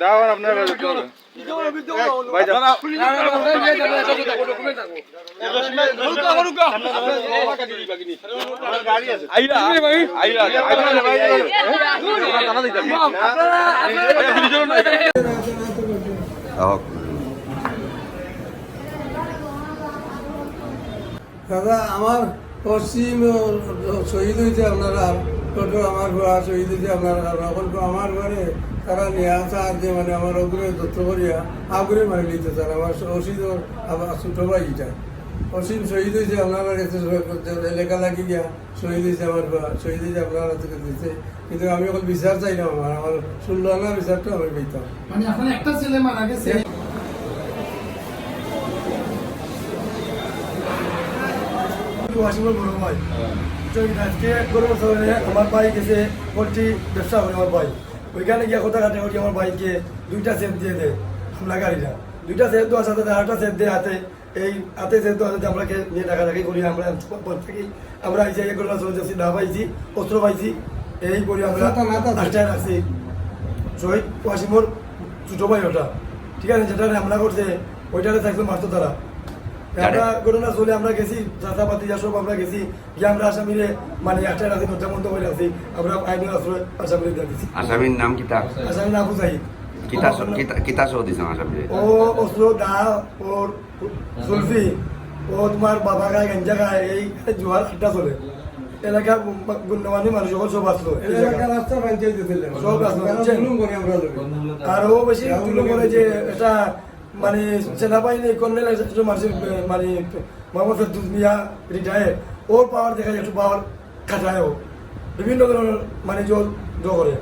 দাও আপনার দাদা আমার পশ্চিম শহীদ হয়েছে আপনারা, টোটো আমার ঘোড়া শহীদ হয়েছে আপনারা এখন তো আমার ঘরে তারা নিয়ে আসা যে মানে আমার অগ্রে দত্ত করিয়া আগ্রে মারি নিতে স্যার আমার অসিত, আমার ছোট ভাই এটা। অসীম শহীদ হয়েছে আপনারা কাছে এলাকা লাগি গিয়া শহীদ হয়েছে আমার শহীদ হয়েছে আপনারা থেকে দিতে কিন্তু আমি এখন বিচার চাইলাম আমার আমার শুনলো না বিচারটা আমি পেতাম মানে আপনার একটা ছেলে মারা গেছে। ওয়াসিমের বড় ভাই আজকে গরু বছরে আমার ভাই গেছে পোলট্রি ব্যবসা করে আমার ভাই। ওইখানে গিয়ে কথা কাটে করি আমার ভাইকে দুইটা সেট দিয়ে দেয় হামলা গাড়িটা। দুইটা সেট তো আছে আরেকটা সেট দিয়ে হাতে। এই হাতে সেট তো আছে আমরা নিয়ে টাকা টাকি করি আমরা থাকি আমরা এই যে গরু চলে যাচ্ছি না পাইছি অস্ত্র পাইছি এই করি আমরা আটটায় রাখছি। শহীদ ওয়াসিমর ছোট ভাই ওটা। ঠিক আছে যেটা হামলা করছে ওইটারে থাকতো মারতো তারা। আমরা ঘটনা চলে আমরা গেছি চাষাপাতি যা সব আমরা গেছি গিয়ে আমরা আসামিরে মানে একটা রাখি নটা মতো করে আছি আমরা আইনের আশ্রয় আসামিরে দিয়ে দিচ্ছি আসামির নাম কিতা আসামি না আবু জাহিদ কিতা কিতা কিতা সহ দিছেন আসামিরে? ও অস্ত্র দা ওর জুলফি ও তোমার বাবা গায়ে গঞ্জা গায়ে এই জোয়ার আড্ডা চলে। এলাকার গুণমানী মানুষ সকল সব আসলো। সব আসলো? আর ও বেশি করে যে এটা মানে সেনাবাহিনী কর্নেল মানুষের মানে মোহাম্মদ ফেরদুস মিয়া রিটায়ার ওর পাওয়ার দেখা যায় একটু পাওয়ার খাটায় ও বিভিন্ন ধরনের মানে জোর জো করে।